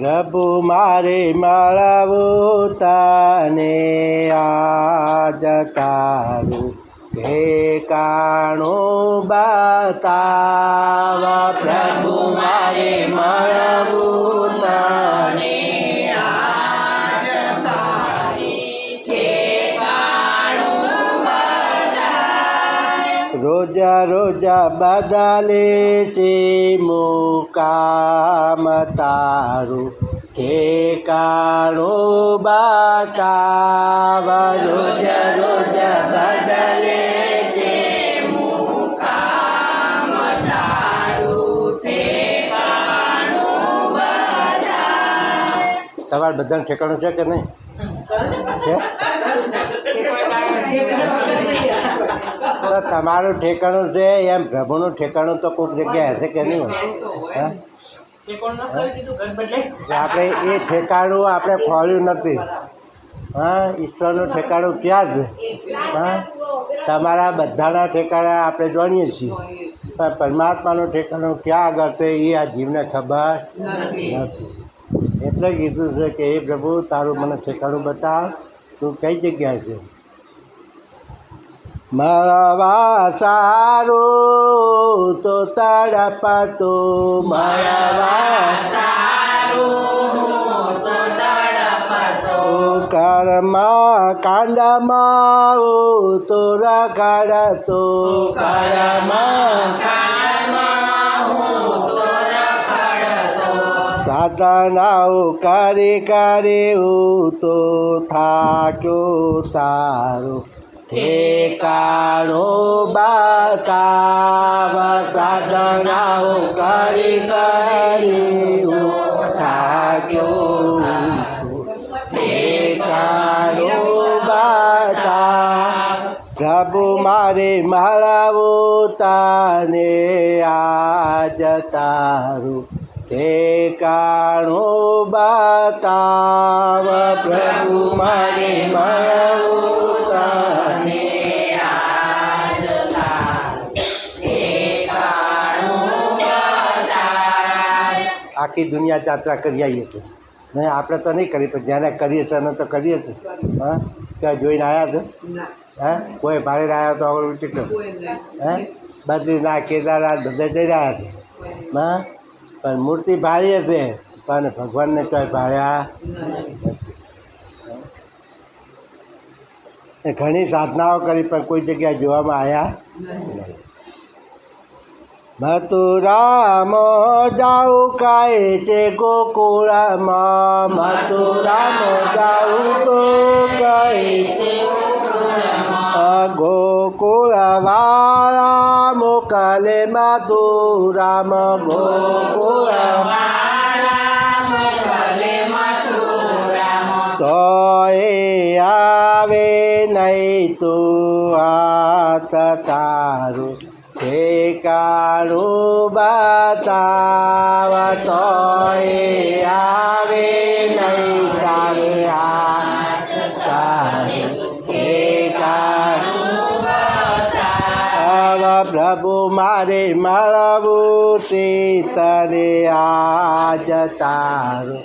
પ્રભુ મારે મળવું તને આજ તારું કાણો બતાવા પ્રભુ મારે મળવું રોજા બદલે છે મુકામ તારું. ઠેકાણું બતાવ રોજા રોજા બદલે. છે તમારે બધાનું ઠેકાણું છે કે નહીં? છે? તો તમારું ઠેકાણું છે એમ પ્રભુનું ઠેકાણું તો કોઈક જગ્યાએ હશે કે નહીં? આપણે એ ઠેકાણું આપણે ખોલ્યું નથી. હા ઈશ્વરનું ઠેકાણું ક્યાં છે? હા? તમારા બધાના ઠેકાણા આપણે જાણીએ છીએ. પણ પરમાત્માનું ઠેકાણું ક્યાં આગળ છે એ આ જીવને ખબર નથી. એટલે કીધું છે કે એ પ્રભુ તારું મને ઠેકાણું બતાવ. તું કઈ જગ્યાએ છે? મળવા સારું તો તડપતો. મળવા કર્મ કાંડમાં તો રખડતો કર્મ સાધનાઓ કરે કરે તો થાક્યો તારું. ઠેકાણું બાકા સાધનાઓ કરી કરી હું થાક્યો ઠેકાણું બાકા પ્રભુ મારે મળવું તને આજ તારું ઠેકાણું બતાવ પ્રભુ મારે મળવું તને આખી દુનિયા જાત્રા કરી આવીએ છીએ. નહીં આપણે તો નહીં કરી પણ જ્યારે કરીએ છીએ એને તો કરીએ છીએ. હા? ત્યાં જોઈને આવ્યા છે? હે? કોઈ ભાડે આવ્યા તો આગળ ઉચીટો હે? બદ્રીનાથ કેદારનાથ બધે જઈ રહ્યા છે? હા? પણ મૂર્તિ ભાળીએ છે પણ ભગવાનને તો ભાળ્યા એ ઘણી સાધનાઓ કરી, પણ કોઈ જગ્યાએ જોવામાં આવ્યા નહીં. જાઉ કાય છે ગોકુળમાં? મથુરામાં જાઉં તો કાય છે ગોકુળ વાળા મોકલે મથુરામ ગોકુળ તો એ આવે નહીં તું હાથ તારું ઠેકાણું બતાવ તો એ આવે નહીં તારે પ્રભુ, મારે મળવું તે તને આજ તારું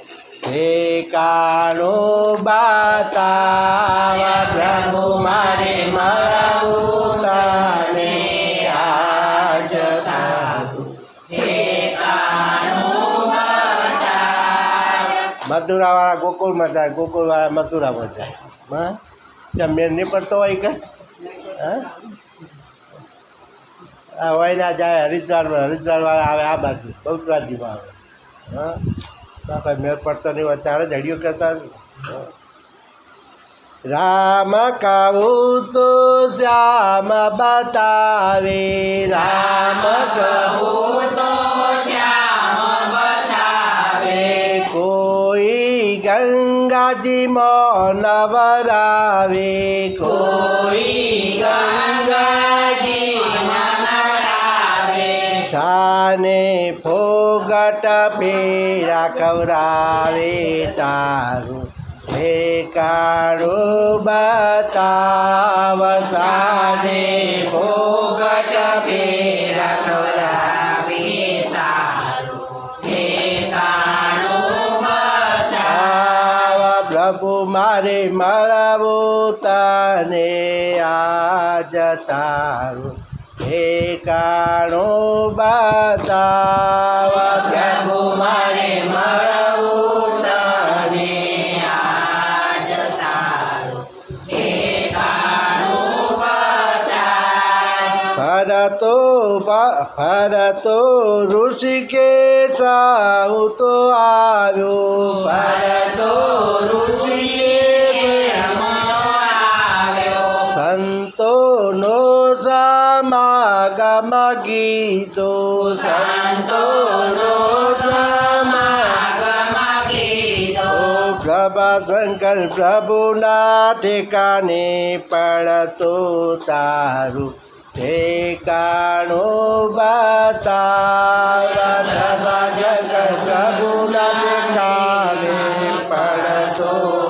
કાળો બાતા પ્રભુ, મારે મળવું તને આજ તારું મથુરાવાળા ગોકુળમાં જાય, ગોકુળવાળા મથુરામાં જાય. હા? ત્યાં મેળ નહીં પડતો હોય કે? હા? આ હોય ના જાય હરિદ્વારમાં હરિદ્વારવાળા આવે આ બાજુ બહુચરાજીમાં આવે. હા? તો કંઈ મેળ પડતો નહીં હોય, ત્યારે જ હડિયો કહેતા રામ કહું તો શ્યામ બતાવે, રામ કહું તો કોઈ ગંગાજી નવરાવે કોઈ શાને ફોગટ પીરા કવરાવે તારું. હે બતાવ શાને ફોગટ પીરા કવરાવે તારું. ઠેકાણું મારે મળવું તને આજ તારું. ઠેકાણું બતાવા પ્રભુ મારે મળવું તને ફરતો બ- ફરતો ઋષિકેશ હું તો આવ્યો. ફરતો ઋષિકેશ ગીતો સંતોનો શંકર પ્રભુના ઠેકાને પડતો તારું ઠેકાણો બતાવા પ્રભા શંકર પ્રભુના ઠેકાને પડતો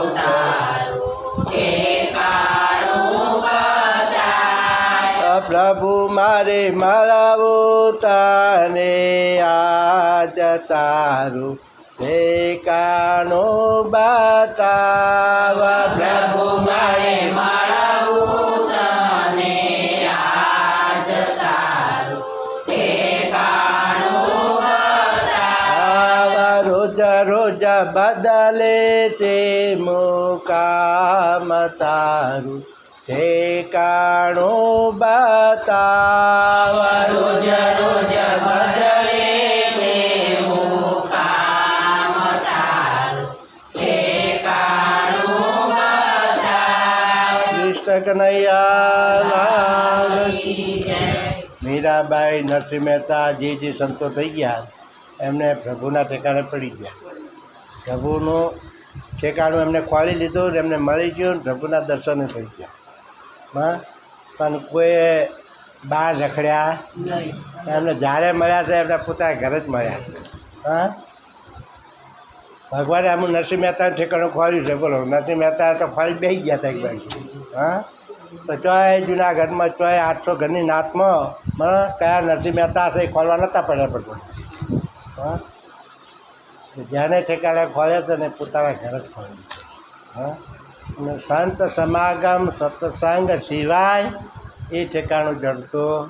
પ્રભુ મારે મળવું તને આજ તારું ઠેકાણું બતાવા. પ્રભુ મારે મળવું તને આજ તારું ઠેકાણું બતાવા. રોજ રોજ બદલે છે મુકામ તારું ઠેકાણું બતાવા રોજ રોજ કનૈયા મીરાબાઈ નરસિંહ મહેતા જે જે સંતો થઈ ગયા. એમને પ્રભુના ઠેકાણે પડી ગયા. પ્રભુનું ઠેકાણું એમને ખોળી લીધું એમને મળી ગયું પ્રભુના દર્શને થઈ ગયા. હા પણ કોઈ બહાર રખડ્યા. એમને જ્યારે મળ્યા છે એમને પોતાના ઘરે જ મળ્યા. હા? ભગવાને આમ નરસિંહ મહેતાનું ઠેકાણું ખોલ્યું છે. બોલો નરસિંહ મહેતા તો ફરી બેસી ગયા હતા એક બાજુ. હા? તો ચોય જુનાગઢમાં ચોય આઠસો ઘરની નાતમાં મને કયા નરસિંહ મહેતા હશે એ ખોલવા નહોતા પડ્યા પણ હા? જેને ઠેકાણે ખોલ્યા છે ને પોતાના ઘરે જ ખોલ્યું છે. હા? સંત સમાગમ સત્સંગ સિવાય એ ઠેકાણું જડતું